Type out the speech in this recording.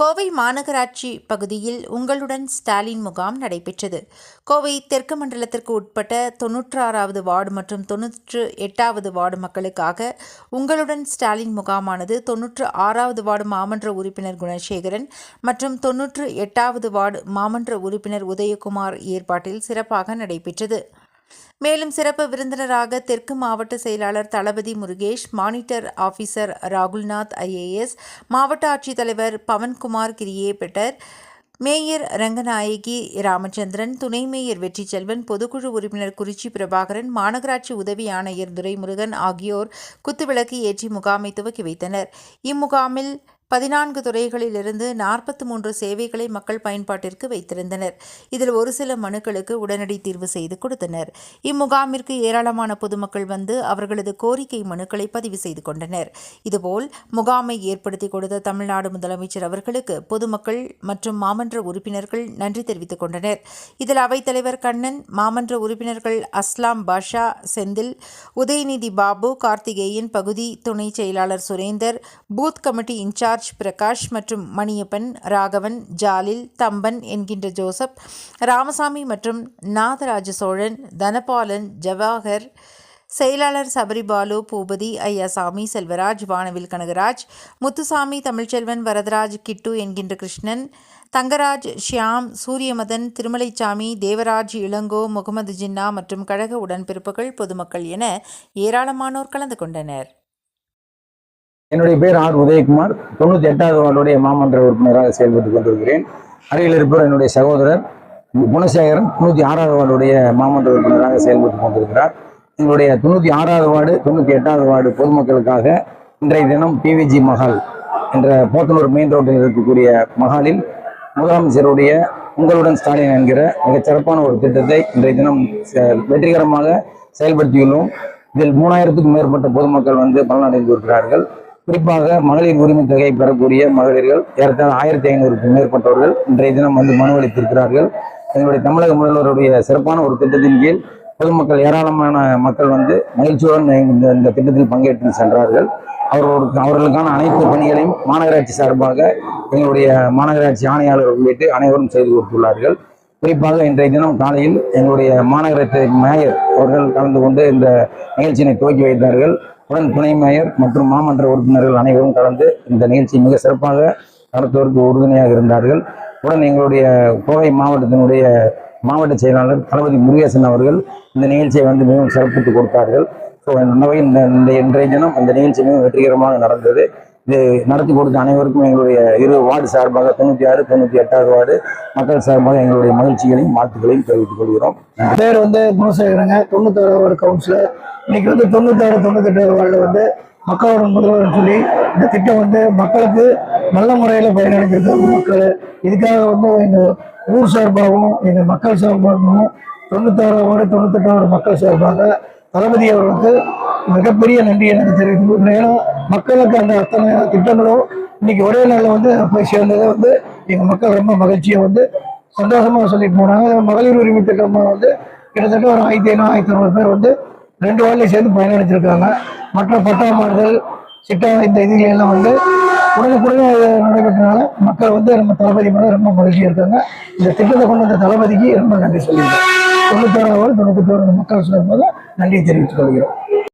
கோவை மாநகராட்சி பகுதியில் உங்களுடன் ஸ்டாலின் முகாம் நடைபெற்றது. கோவை தெற்கு மண்டலத்திற்கு உட்பட்ட தொன்னூற்றாறாவது வார்டு மற்றும் தொன்னூற்று எட்டாவது வார்டு மக்களுக்காக உங்களுடன் ஸ்டாலின் முகாமானது தொன்னூற்று ஆறாவது வார்டு மாமன்ற உறுப்பினர் குணசேகரன் மற்றும் தொன்னூற்று எட்டாவது வார்டு மாமன்ற உறுப்பினர் உதயகுமார் ஏற்பாட்டில் சிறப்பாக நடைபெற்றது. மேலும் சிறப்பு விருந்தினராக தெற்கு மாவட்ட செயலாளர் தளபதி Murugesh monitor officer Rahulnath IAS மாவட்ட ஆட்சித்தலைவர் பவன்குமார் கிரியே பெட்டர் மேயர் ரங்கநாயகி ராமச்சந்திரன் துணை மேயர் வெற்றி செல்வன் பொதுக்குழு உறுப்பினர் குறிச்சி பிரபாகரன் மாநகராட்சி உதவி ஆணையர் துரைமுருகன் ஆகியோர் குத்துவிளக்கு ஏற்றி முகாமை துவக்கி வைத்தனர். இம்முகாமில் பதினான்கு துறைகளிலிருந்து நாற்பத்தி மூன்று சேவைகளை மக்கள் பயன்பாட்டிற்கு வைத்திருந்தனர். இதில் ஒரு சில மனுக்களுக்கு உடனடி தீர்வு செய்து கொடுத்தனர். இம்முகாமிற்கு ஏராளமான பொதுமக்கள் வந்து அவர்களது கோரிக்கை மனுக்களை பதிவு செய்து கொண்டனர். இதுபோல் முகாமை ஏற்படுத்தி கொடுத்த தமிழ்நாடு முதலமைச்சர் அவர்களுக்கு பொதுமக்கள் மற்றும் மாமன்ற உறுப்பினர்கள் நன்றி தெரிவித்துக் கொண்டனர். இதில் அவைத்தலைவர் கண்ணன் மாமன்ற உறுப்பினர்கள் அஸ்லாம் பாஷா செந்தில் உதயநிதி பாபு கார்த்திகேயன் பகுதி துணை செயலாளர் Surender booth committee incharge Prakash மற்றும் மணியப்பன் ராகவன் ஜாலில் தம்பன் என்கின்ற ஜோசப் ராமசாமி மற்றும் நாதராஜ சோழன் தனபாலன் ஜவாகர் செயலாளர் சபரிபாலு பூபதி ஐயாசாமி செல்வராஜ் வானவில் கனகராஜ் முத்துசாமி தமிழ்ச்செல்வன் வரதராஜ் கிட்டு என்கின்ற கிருஷ்ணன் தங்கராஜ் ஷியாம் சூரியமதன் திருமலைச்சாமி தேவராஜ் இளங்கோ முகமது ஜின்னா மற்றும் கழக உடன்பிறப்புகள் பொதுமக்கள் என ஏராளமானோர் கலந்து கொண்டனர். என்னுடைய பேர் ஆர் உதயகுமார். தொண்ணூற்றி எட்டாவது வார்டுடைய மாமன்ற உறுப்பினராக செயல்பட்டு கொண்டிருக்கிறேன். அருகில் இருப்பவர் என்னுடைய சகோதரர் குணசேகரன். தொண்ணூற்றி ஆறாவது வார்டுடைய மாமன்ற உறுப்பினராக செயல்பட்டு கொண்டிருக்கிறார். எங்களுடைய தொண்ணூற்றி ஆறாவது வார்டு தொண்ணூற்றி எட்டாவது வார்டு பொதுமக்களுக்காக இன்றைய தினம் பிவிஜி மஹால் என்ற போத்தனூர் மெயின் ரோட்டில் இருக்கக்கூடிய மஹாலில் முதலமைச்சருடைய உங்களுடன் ஸ்டாலின் என்கிற மிகச் சிறப்பான ஒரு திட்டத்தை இன்றைய தினம் செ- வெற்றிகரமாக செயல்படுத்தியுள்ளோம். இதில் மூணாயிரத்துக்கும் மேற்பட்ட பொதுமக்கள் வந்து பலனடைந்து இருக்கிறார்கள். குறிப்பாக மகளிர் உரிமை தொகை பெறக்கூடிய மகளிர்கள் ஏறத்தாழ ஆயிரத்தி ஐநூறுக்கு மேற்பட்டவர்கள் இன்றைய தினம் வந்து மனு அளித்திருக்கிறார்கள். எங்களுடைய தமிழக முதல்வருடைய சிறப்பான ஒரு திட்டத்தின் கீழ் பொதுமக்கள் ஏராளமான மக்கள் வந்து மகிழ்ச்சியுடன் இந்த இந்த திட்டத்தில் பங்கேற்று சென்றார்கள். அவர்களுக்கு அவர்களுக்கான அனைத்து பணிகளையும் மாநகராட்சி சார்பாக எங்களுடைய மாநகராட்சி ஆணையாளர் உள்ளிட்டு அனைவரும் செய்து கொடுத்துள்ளார்கள். குறிப்பாக இன்றைய தினம் காலையில் எங்களுடைய மாநகராட்சி மேயர் அவர்கள் கலந்து கொண்டு இந்த நிகழ்ச்சியினை துவக்கி வைத்தார்கள். உடன் துணை மேயர் மற்றும் மாமன்ற உறுப்பினர்கள் அனைவரும் கலந்து இந்த நிகழ்ச்சி மிக சிறப்பாக நடத்துவதற்கு உறுதுணையாக இருந்தார்கள். உடன் எங்களுடைய கோவை மாவட்டத்தினுடைய மாவட்ட செயலாளர் தளபதி முருகேசன் அவர்கள் இந்த நிகழ்ச்சியை வந்து மிகவும் சிறப்பித்து கொடுத்தார்கள். ஸோ இந்த இந்த இந்த இன்றைய தினம் அந்த நிகழ்ச்சி மிகவும் வெற்றிகரமாக நடந்தது. இது நடத்தி கொடுத்த அனைவருக்கும் எங்களுடைய இரு வார்டு சார்பாக தொண்ணூற்றி ஆறு தொண்ணூற்றி எட்டாவது வார்டு மக்கள் சார்பாக எங்களுடைய மகிழ்ச்சிகளையும் வாழ்த்துக்களையும் தெரிவித்துக் கொள்கிறோம். பேர் வந்து குணசேகரங்க தொண்ணூத்தாறு வார்டு கவுன்சிலர் இன்னைக்கு வந்து தொண்ணூத்தாறு தொண்ணூத்தெட்டு வார்டில் வந்து மக்களோட முதல்வர் சொல்லி இந்த திட்டம் வந்து மக்களுக்கு நல்ல முறையில் பயனடைஞ்சிருக்காங்க மக்கள் இதுக்காக வந்து எங்கள் ஊர் சார்பாகவும் எங்கள் மக்கள் சார்பாகவும் தொண்ணூத்தாறு வார்டு தொண்ணூத்தெட்டாவது மக்கள் சார்பாக தளபதி அவர்களுக்கு மிகப்பெரிய நன்றியை நாங்கள் தெரிவித்துக் கொள்கிறோம் மக்களுக்கு அந்த அத்தனை திட்டங்களும் இன்னைக்கு ஒரே நாளில் வந்து போய் சேர்ந்ததை வந்து எங்கள் மக்கள் ரொம்ப மகிழ்ச்சியை வந்து சந்தோஷமாக சொல்லிட்டு போனாங்க மகளிர் உரிமை திட்டமாக வந்து கிட்டத்தட்ட ஒரு ஆயிரத்தி ஐநூறு ஆயிரத்தி ஐநூறு பேர் வந்து ரெண்டு வார்டிலையும் சேர்ந்து பயனடைஞ்சிருக்காங்க. மற்ற பட்டா மாறுதல் சிட்டா இந்த இதுகளெல்லாம் வந்து உடனுக்குடனே நடைபெற்றனால மக்கள் வந்து நம்ம தளபதி மேலே ரொம்ப மகிழ்ச்சியாக இருக்காங்க. இந்த திட்டத்தை கொண்டு வந்த தளபதிக்கு ரொம்ப நன்றி சொல்லியிருக்கோம் தொண்ணூத்தோராவது தொண்ணூத்தி மக்கள் சொல்லும்போது நன்றி தெரிவித்துக் கொள்கிறோம்.